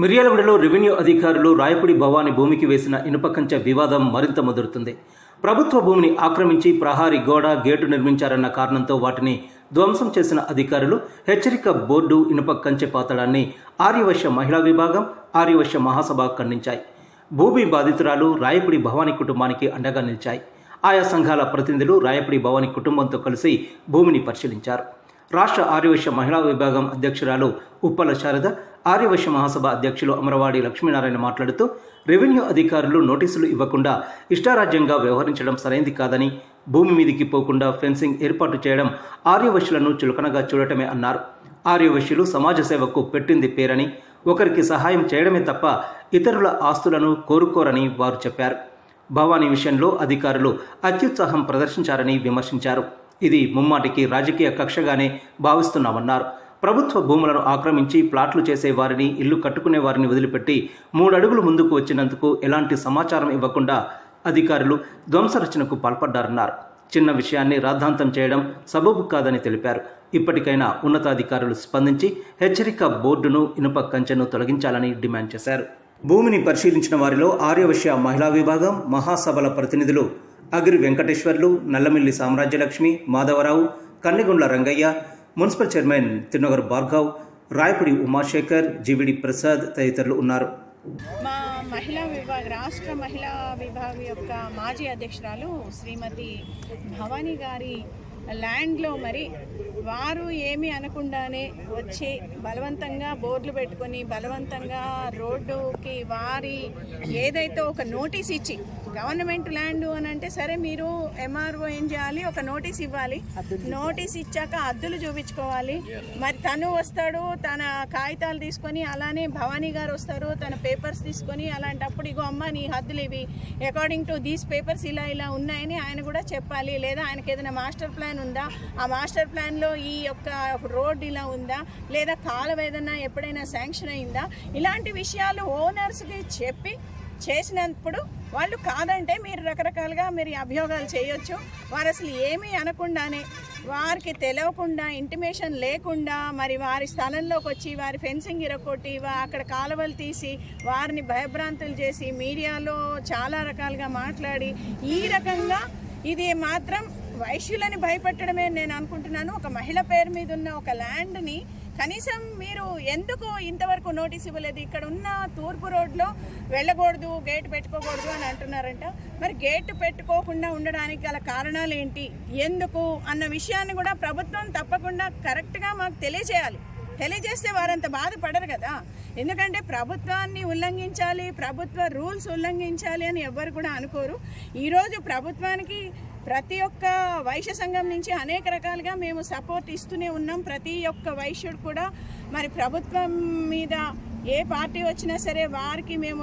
మిర్యాలగూడలో రెవెన్యూ అధికారులు రాయపూడి భవాని భూమికి వేసిన ఇనుప కంచె వివాదం మరింత ముదురుతుంది. ప్రభుత్వ భూమిని ఆక్రమించి ప్రహారీ గోడ గేటు నిర్మించారన్న కారణంతో వాటిని ధ్వంసం చేసిన అధికారులు హెచ్చరిక బోర్డు ఇనుప కంచె పాతడాన్ని ఆర్యవైశ్య మహిళా విభాగం ఆర్యవైశ్య మహాసభ ఖండించాయి. భూమి బాధితురాలు రాయపూడి భవానీ కుటుంబానికి అండగా నిలిచాయి. ఆయా సంఘాల ప్రతినిధులు రాయపడి భవాని కుటుంబంతో కలిసి భూమిని పరిశీలించారు. రాష్ట్ర ఆర్యవైశ్య మహిళా విభాగం అధ్యక్షురాలు ఉప్పల శారద ఆర్యవైశ్య మహాసభ అధ్యక్షులు అమరవాడి లక్ష్మీనారాయణ మాట్లాడుతూ రెవెన్యూ అధికారులు నోటీసులు ఇవ్వకుండా ఇష్టారాజ్యంగా వ్యవహరించడం సరైంది కాదని భూమి మీదికి పోకుండా ఫెన్సింగ్ ఏర్పాటు చేయడం ఆర్యవశ్యులను చులకనగా చూడటమే అన్నారు. ఆర్యవశ్యులు సమాజ సేవకు పెట్టింది పేరని ఒకరికి సహాయం చేయడమే తప్ప ఇతరుల ఆస్తులను కోరుకోరని వారు చెప్పారు. భవానీ విషయంలో అధికారులు అత్యుత్సాహం ప్రదర్శించారని విమర్శించారు. ఇది ముమ్మాటికి రాజకీయ కక్షగానే భావిస్తున్నామన్నారు. ప్రభుత్వ భూములను ఆక్రమించి ప్లాట్లు చేసే వారిని ఇల్లు కట్టుకునే వారిని వదిలిపెట్టి మూడడుగులు ముందుకు వచ్చినందుకు ఎలాంటి సమాచారం ఇవ్వకుండా అధికారులు ధ్వంసరచనకు పాల్పడ్డారన్నారు. చిన్న విషయాన్ని రాద్ధాంతం చేయడం సబబు కాదని తెలిపారు. ఇప్పటికైనా ఉన్నతాధికారులు స్పందించి హెచ్చరిక బోర్డును ఇనుప కంచెను తొలగించాలని డిమాండ్ చేశారు. భూమిని పరిశీలించిన వారిలో ఆర్యవశ్య మహిళా విభాగం మహాసభల ప్రతినిధులు అగ్రి వెంకటేశ్వర్లు నల్లమిల్లి సామ్రాజ్యలక్ష్మి మాధవరావు కన్నెగుండ్ల రంగయ్య మున్సిపల్ చైర్మన్ తిన్నగర్ భార్గవ్ రాయపూడి ఉమాశేఖర్ జీవిడి ప్రసాద్ తదితరులు ఉన్నారు. మా మహిళా విభాగ రాష్ట్ర మహిళా విభాగం యొక్క మాజీ అధ్యక్షురాలు శ్రీమతి భవానీ గారి ల్యాండ్లో మరి వారు ఏమీ అనకుండానే వచ్చి బలవంతంగా బోర్డులు పెట్టుకొని బలవంతంగా రోడ్డుకి వారి ఏదైతే ఒక నోటీస్ ఇచ్చి గవర్నమెంట్ ల్యాండ్ అని అంటే సరే మీరు ఎంఆర్ఓ ఏం చేయాలి? ఒక నోటీస్ ఇవ్వాలి. నోటీస్ ఇచ్చాక అద్దులు చూపించుకోవాలి. మరి తను వస్తాడు తన కాగితాలు తీసుకొని అలానే భవానీ గారు వస్తారు తన పేపర్స్ తీసుకొని అలాంటప్పుడు ఇగో అమ్మ నీ హద్దులు ఇవి. అకార్డింగ్ టు దీస్ పేపర్స్ ఇలా ఇలా ఉన్నాయని ఆయన కూడా చెప్పాలి. లేదా ఆయనకి ఏదైనా మాస్టర్ ప్లాన్ ఉందా? ఆ మాస్టర్ ప్లాన్లో ఈ యొక్క రోడ్ ఇలా ఉందా? లేదా కాలం ఏదైనా ఎప్పుడైనా శాంక్షన్ అయిందా? ఇలాంటి విషయాలు ఓనర్స్కి చెప్పి చేసినప్పుడు వాళ్ళు కాదంటే మీరు రకరకాలుగా మీరు అభియోగాలు చేయొచ్చు. వారు అసలు ఏమీ అనకుండానే వారికి తెలియకుండా ఇంటిమేషన్ లేకుండా మరి వారి స్థలంలోకి వచ్చి వారి ఫెన్సింగ్ ఇరగొట్టి అక్కడ కాలువలు తీసి వారిని భయభ్రాంతులు చేసి మీడియాలో చాలా రకాలుగా మాట్లాడి ఈ రకంగా ఇది మాత్రం వైశ్యులని భయపెట్టడమే నేను అనుకుంటున్నాను. ఒక మహిళ పేరు మీద ఉన్న ఒక ల్యాండ్ని కనీసం మీరు ఎందుకు ఇంతవరకు నోటీస్ ఇవ్వలేదు? ఇక్కడ ఉన్న తూర్పు రోడ్లో వెళ్ళకూడదు గేట్ పెట్టుకోకూడదు అని అంటున్నారంట. మరి గేట్ పెట్టుకోకుండా ఉండడానికి గల కారణాలు ఏంటి? ఎందుకు? అన్న విషయాన్ని కూడా ప్రభుత్వం తప్పకుండా కరెక్ట్గా మాకు తెలియజేయాలి. తెలియజేస్తే వారంత బాధపడరు కదా. ఎందుకంటే ప్రభుత్వాన్ని ఉల్లంఘించాలి ప్రభుత్వ రూల్స్ ఉల్లంఘించాలి అని ఎవ్వరు కూడా అనుకోరు. ఈరోజు ప్రభుత్వానికి ప్రతి ఒక్క వైశ్య సంఘం నుంచి అనేక రకాలుగా మేము సపోర్ట్ ఇస్తూనే ఉన్నాం. ప్రతి ఒక్క వైశ్యుడు కూడా మరి ప్రభుత్వం మీద ఏ పార్టీ వచ్చినా సరే వారికి మేము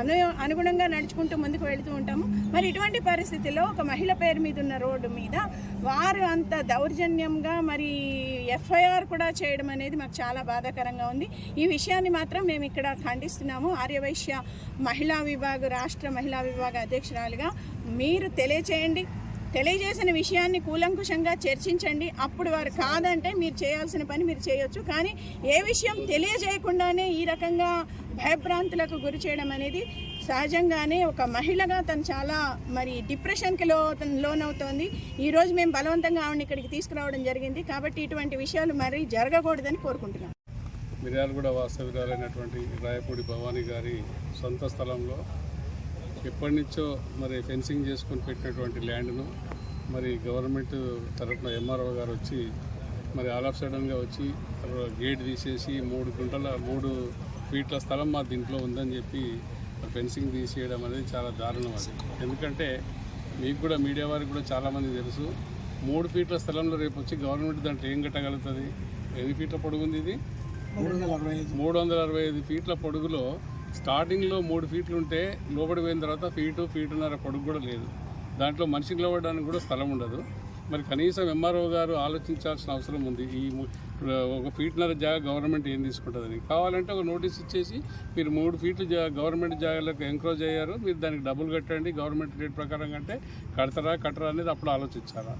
అను అనుగుణంగా నడుచుకుంటూ ముందుకు వెళుతూ ఉంటాము. మరి ఇటువంటి పరిస్థితుల్లో ఒక మహిళ పేరు మీద ఉన్న రోడ్డు మీద వారు అంత దౌర్జన్యంగా మరి ఎఫ్ఐఆర్ కూడా చేయడం అనేది మాకు చాలా బాధాకరంగా ఉంది. ఈ విషయాన్ని మాత్రం మేము ఇక్కడ ఖండిస్తున్నాము. ఆర్యవైశ్య మహిళా విభాగ రాష్ట్ర మహిళా విభాగ అధ్యక్షురాలుగా మీరు తెలియచేయండి. తెలియజేసిన విషయాన్ని కూలంకుషంగా చర్చించండి. అప్పుడు వారు కాదంటే మీరు చేయాల్సిన పని మీరు చేయొచ్చు. కానీ ఏ విషయం తెలియజేయకుండానే ఈ రకంగా భయభ్రాంతులకు గురి చేయడం అనేది సహజంగానే ఒక మహిళగా తను చాలా మరి డిప్రెషన్కి లో లోనవుతోంది. ఈరోజు మేము బలవంతంగా ఆవిడని ఇక్కడికి తీసుకురావడం జరిగింది. కాబట్టి ఇటువంటి విషయాలు మరి జరగకూడదని కోరుకుంటున్నాం. మిర్యాలగూడ వాస్తవ్యురాలైనటువంటి రాయపూడి భవానీ గారి సొంత స్థలంలో ఎప్పటి నుంచో మరి ఫెన్సింగ్ చేసుకొని పెట్టినటువంటి ల్యాండ్ను మరి గవర్నమెంట్ తరఫున ఎంఆర్ఓ గారు వచ్చి మరి ఆల్ ఆఫ్ సడన్గా వచ్చి గేట్ తీసేసి మూడు గుంటల మూడు ఫీట్ల స్థలం మా దీంట్లో ఉందని చెప్పి ఫెన్సింగ్ తీసేయడం అనేది చాలా దారుణం అది. ఎందుకంటే మీకు కూడా మీడియా వారికి కూడా చాలామంది తెలుసు. మూడు ఫీట్ల స్థలంలో రేపు వచ్చి గవర్నమెంట్ దాంట్లో ఏం కట్టగలుగుతుంది? ఎన్ని ఫీట్ల పొడుగు ఉంది ఇది మూడు వందల అరవై ఐదు ఫీట్ల పొడుగులో స్టార్టింగ్లో మూడు ఫీట్లు ఉంటే లోపడి పోయిన తర్వాత ఫీటు ఫీటున్నర పొడుగు కూడా లేదు. దాంట్లో మనిషికి నిలబడడానికి కూడా స్థలం ఉండదు. మరి కనీసం ఎంఆర్ఓ గారు ఆలోచించాల్సిన అవసరం ఉంది. ఈ ఒక ఫీట్నర జాగా గవర్నమెంట్ ఏం తీసుకుంటుందని. కావాలంటే ఒక నోటీస్ ఇచ్చేసి మీరు మూడు ఫీట్లు జా గవర్నమెంట్ జాగాలకు ఎంక్రోజ్ అయ్యారు. మీరు దానికి డబ్బులు కట్టండి. గవర్నమెంట్ రేట్ ప్రకారం కంటే కడతారా కట్టరా అనేది అప్పుడు ఆలోచించాలా.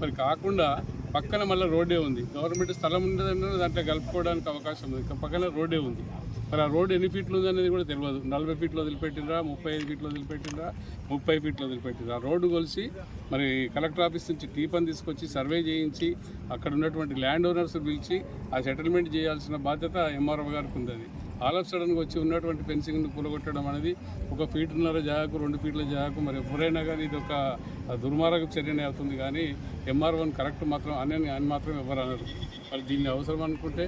మరి కాకుండా పక్కన మళ్ళీ రోడ్డే ఉంది. గవర్నమెంట్ స్థలం ఉండదంటే దాంట్లో కలుపుకోవడానికి అవకాశం ఉంది. పక్కన రోడ్డే ఉంది. మరి ఆ రోడ్ ఎన్ని ఫీట్లు ఉంది అనేది కూడా తెలియదు. నలభై ఫీట్లు వదిలిపెట్టినరా ముప్పై ఐదు ఫీట్లు వదిలిపెట్టినరా ముప్పై ఫీట్లు వదిలిపెట్టినరా ఆ రోడ్డు కొలిసి మరి కలెక్టర్ ఆఫీస్ నుంచి టీపన్ తీసుకొచ్చి సర్వే చేయించి అక్కడ ఉన్నటువంటి ల్యాండ్ ఓనర్స్ పిలిచి ఆ సెటిల్మెంట్ చేయాల్సిన బాధ్యత ఎంఆర్ఓ గారికి ఉంది ఆల్ ఆఫ్ సడన్గా వచ్చి ఉన్నటువంటి ఫెన్సింగ్ను కూలగొట్టడం అనేది ఒక ఫీటున్నర జాగాకు రెండు ఫీట్ల జాగాకు మరి ఎవరైనా కానీ ఇది ఒక దుర్మార్గ చర్యనే అవుతుంది. కానీ ఎంఆర్ వన్ కరెక్ట్ మాత్రం అని అని మాత్రం ఎవరు అనరు. మరి దీన్ని అవసరం అనుకుంటే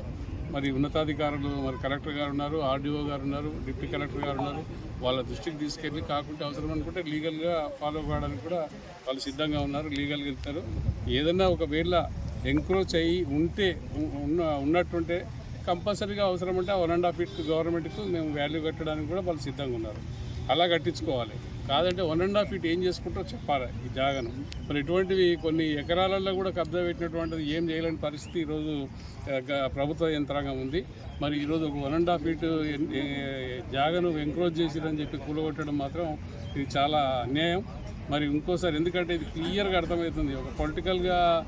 మరి ఉన్నతాధికారులు మరి కలెక్టర్ గారు ఉన్నారు ఆర్డీఓ గారు ఉన్నారు డిప్యూటీ కలెక్టర్ గారు ఉన్నారు వాళ్ళ దృష్టికి తీసుకెళ్ళి కాకుంటే అవసరం అనుకుంటే లీగల్గా ఫాలో కావడానికి కూడా వాళ్ళు సిద్ధంగా ఉన్నారు లీగల్గా వెళ్తారు. ఏదన్నా ఒకవేళ ఎంక్రోచ్ అయ్యి ఉంటే ఉన్న ఉన్నట్టుంటే కంపల్సరీగా అవసరం అంటే వన్ అండ్ హాఫ్ ఫీట్ గవర్నమెంట్కు మేము వాల్యూ కట్టడానికి కూడా వాళ్ళు సిద్ధంగా ఉన్నారు. అలా కట్టించుకోవాలి. కాదంటే వన్ అండ్ హాఫ్ ఫీట్ ఏం చేసుకుంటారో చెప్పాలి ఈ జాగను. మరి ఇటువంటివి కొన్ని ఎకరాలలో కూడా కబ్జా పెట్టినటువంటిది ఏం చేయలేని పరిస్థితి ఈరోజు గ- ప్రభుత్వ యంత్రాంగం ఉంది. మరి ఈరోజు ఒక వన్ అండ్ హాఫ్ ఫీట్ జాగను ఎంక్రోజ్ చేసిరని చెప్పి కూలగొట్టడం మాత్రం ఇది చాలా అన్యాయం. మరి ఇంకోసారి ఎందుకంటే ఇది క్లియర్గా అర్థమవుతుంది. ఒక పొలిటికల్గా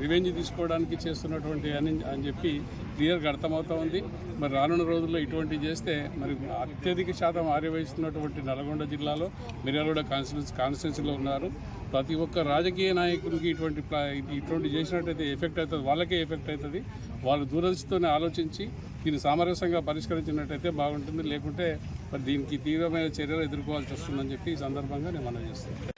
రివెంజ్ తీసుకోవడానికి చేస్తున్నటువంటి అని అని చెప్పి క్లియర్గా అర్థమవుతూ ఉంది. మరి రానున్న రోజుల్లో ఇటువంటివి చేస్తే మరి అత్యధిక శాతం ఆర్యవహిస్తున్నటువంటి నల్గొండ జిల్లాలో మిర్యాలగూడ కాన్స్టిట్యూన్స్ కాన్స్టిట్యూన్సీలో ఉన్నారు. ప్రతి ఒక్క రాజకీయ నాయకుడికి ఇటువంటి ఇటువంటి చేసినట్టయితే ఎఫెక్ట్ అవుతుంది. వాళ్ళకే ఎఫెక్ట్ అవుతుంది. వాళ్ళు దూరదృష్టితోనే ఆలోచించి దీన్ని సామరస్యంగా పరిష్కరించినట్టయితే బాగుంటుంది. లేకుంటే మరి దీనికి తీవ్రమైన చర్యలు ఎదుర్కోవాల్సి వస్తుందని చెప్పి ఈ సందర్భంగా నేను మనం చేస్తాను